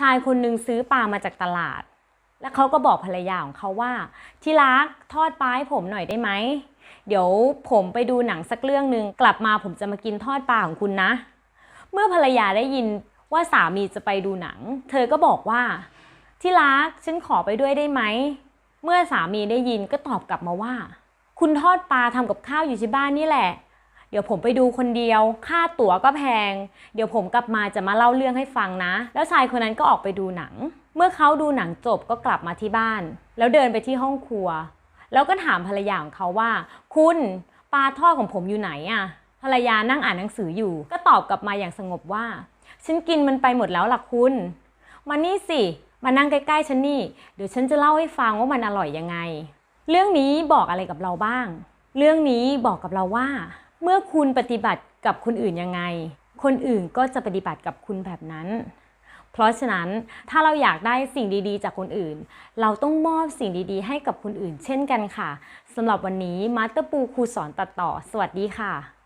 ชายคนหนึ่งซื้อปลามาจากตลาด แล้วเขาก็บอกภรรยาของเขาว่า ที่รักทอดปลาให้ผมหน่อยได้ไหม เดี๋ยวผมไปดูหนังสักเรื่องหนึ่งกลับมาผมจะมากินทอดปลาของคุณนะ เมื่อภรรยาได้ยินว่าสามีจะไปดูหนัง เธอก็บอกว่า ที่รักฉันขอไปด้วยได้ไหม เมื่อสามีได้ยินก็ตอบกลับมาว่า คุณทอดปลาทำกับข้าวอยู่ที่บ้านนี่แหละ เดี๋ยวผมไปดูคนเดียว ค่าตั๋วก็แพง เดี๋ยวผมกลับมาจะมาเล่าเรื่องให้ฟังนะ แล้วชายคนนั้นก็ออกไปดูหนัง เมื่อเขาดูหนังจบก็กลับมาที่บ้าน แล้วเดินไปที่ห้องครัว แล้วก็ถามภรรยาของเขาว่า คุณปลาทอดของผมอยู่ไหนอะภรรยานั่งอ่านหนังสืออยู่ ก็ตอบกลับมาอย่างสงบว่า ฉันกินมันไปหมดแล้วล่ะคุณ มานี่สิ มานั่งใกล้ๆฉันนี่ เดี๋ยวฉันจะเล่าให้ฟังว่ามันอร่อยยังไง เรื่องนี้บอกอะไรกับเราบ้าง เรื่องนี้บอกกับเราว่า เมื่อคุณปฏิบัติกับคนอื่นยังไง คนอื่นก็จะปฏิบัติกับคุณแบบนั้น เพราะฉะนั้นถ้าเราอยากได้สิ่งดีๆ จากคนอื่น เราต้องมอบสิ่งดีๆ ให้กับคนอื่น เช่นกันค่ะสำหรับวันนี้มาสเตอร์ปูครูสอนตัดต่อ สวัสดีค่ะ